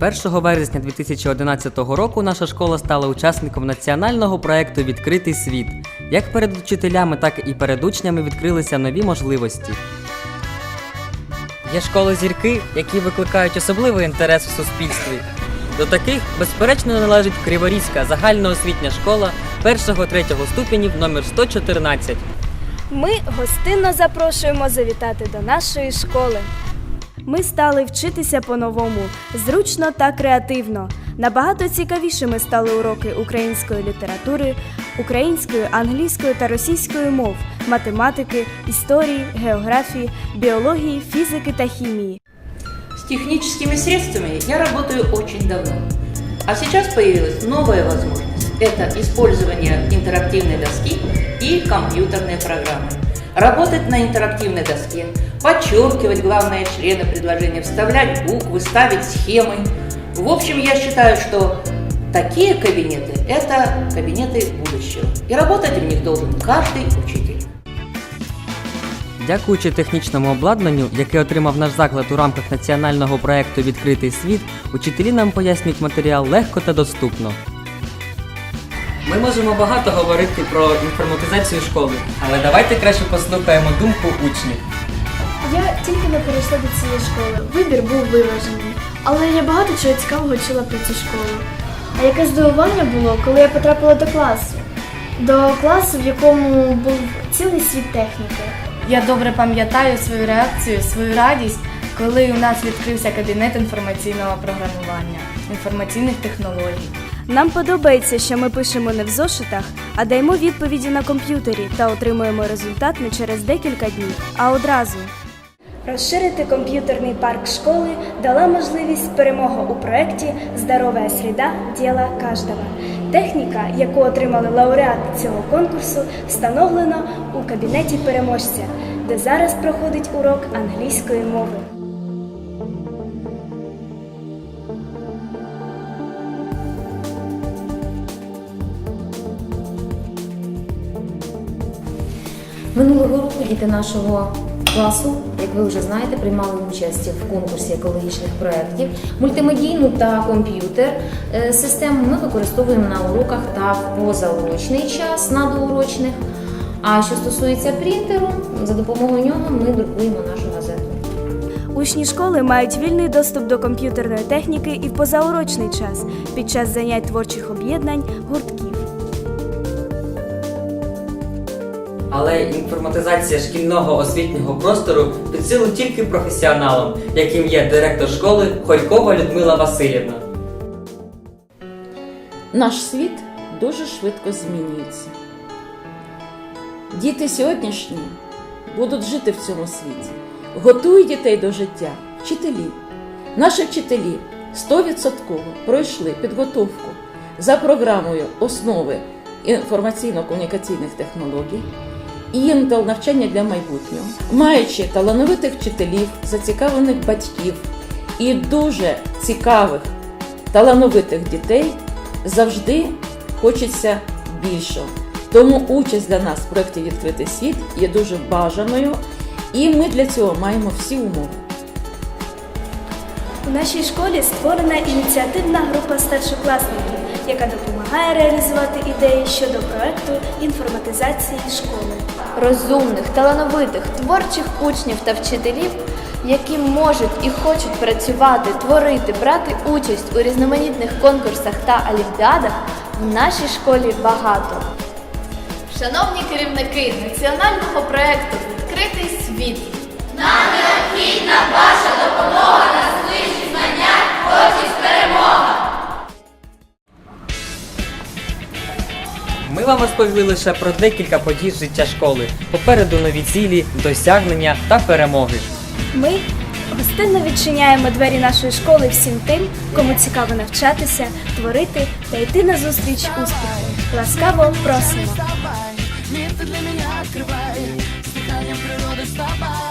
1 вересня 2011 року наша школа стала учасником національного проекту Відкритий світ. Як перед вчителями, так і перед учнями відкрилися нові можливості. Є школи зірки, які викликають особливий інтерес у суспільстві. До таких, безперечно, належить Криворізька загальноосвітня школа 1-3 ступенів номер 114. Ми гостинно запрошуємо завітати до нашої школи. Ми стали вчитися по-новому, зручно та креативно. Набагато цікавішими стали уроки української літератури, української, англійської та російської мов, математики, історії, географії, біології, фізики та хімії. С техническими средствами я работаю очень давно. А сейчас появилась новая возможность. Это использование интерактивной доски и компьютерной программы Работать на интерактивной доске, подчеркивать главные члены предложения, вставлять буквы, ставить схемы. В общем, я считаю, что такие кабинеты – это кабинеты будущего. И работать в них должен каждый учитель. Дякуючи технічному обладнанню, яке отримав наш заклад у рамках національного проекту Відкритий світ, учителі нам пояснюють матеріал легко та доступно. Ми можемо багато говорити про інформатизацію школи, але давайте краще послухаємо думку учнів. Я тільки не перейшла до цієї школи. Вибір був виважений, але я багато чого цікавого чула про цю школу. А яке здивування було, коли я потрапила до класу. До класу, в якому був цілий світ техніки. Я добре пам'ятаю свою реакцію, свою радість, коли у нас відкрився кабінет інформаційного програмування, інформаційних технологій. Нам подобається, що ми пишемо не в зошитах, а даємо відповіді на комп'ютері та отримуємо результат не через декілька днів, а одразу. Розширити комп'ютерний парк школи дала можливість перемоги у проєкті Здорова среда діла кожного. Техніка, яку отримали лауреати цього конкурсу, встановлена у кабінеті переможця, де зараз проходить урок англійської мови. Минулого року діти нашого класу, як ви вже знаєте, приймали участь в конкурсі екологічних проєктів. Мультимедійну та комп'ютер е, систему ми використовуємо на уроках та в позаурочний час на доурочних. А що стосується принтеру, за допомогою нього ми друкуємо нашу газету. Учні школи мають вільний доступ до комп'ютерної техніки і в позаурочний час під час занять творчих об'єднань гуртків. Але інформатизація шкільного освітнього простору під силу тільки професіоналам, яким є директор школи Хорькова Людмила Васильівна. Наш світ дуже швидко змінюється. Діти сьогоднішні будуть жити в цьому світі, готують дітей до життя, вчителі. Наші вчителі 100% пройшли підготовку за програмою основи інформаційно-комунікаційних технологій і Інтел навчання для майбутнього, маючи талановитих вчителів, зацікавлених батьків і дуже цікавих талановитих дітей, завжди хочеться більшого. Тому участь для нас в проєкті Відкритий світ є дуже бажаною, і ми для цього маємо всі умови. У нашій школі створена ініціативна група старшокласників, яка допомагає реалізувати ідеї щодо проекту інформатизації школи. Розумних, талановитих, творчих учнів та вчителів, які можуть і хочуть працювати, творити, брати участь у різноманітних конкурсах та олімпіадах в нашій школі багато. Шановні керівники національного проекту Відкритий світ. Нам необхідна ваша допомога на Ми вам розповіли лише про декілька подій життя школи. Попереду нові цілі, досягнення та перемоги. Ми гостинно відчиняємо двері нашої школи всім тим, кому цікаво навчатися, творити та йти на зустріч успіху. Ласкаво просимо. Место для меня открывай, с дыханием природы с.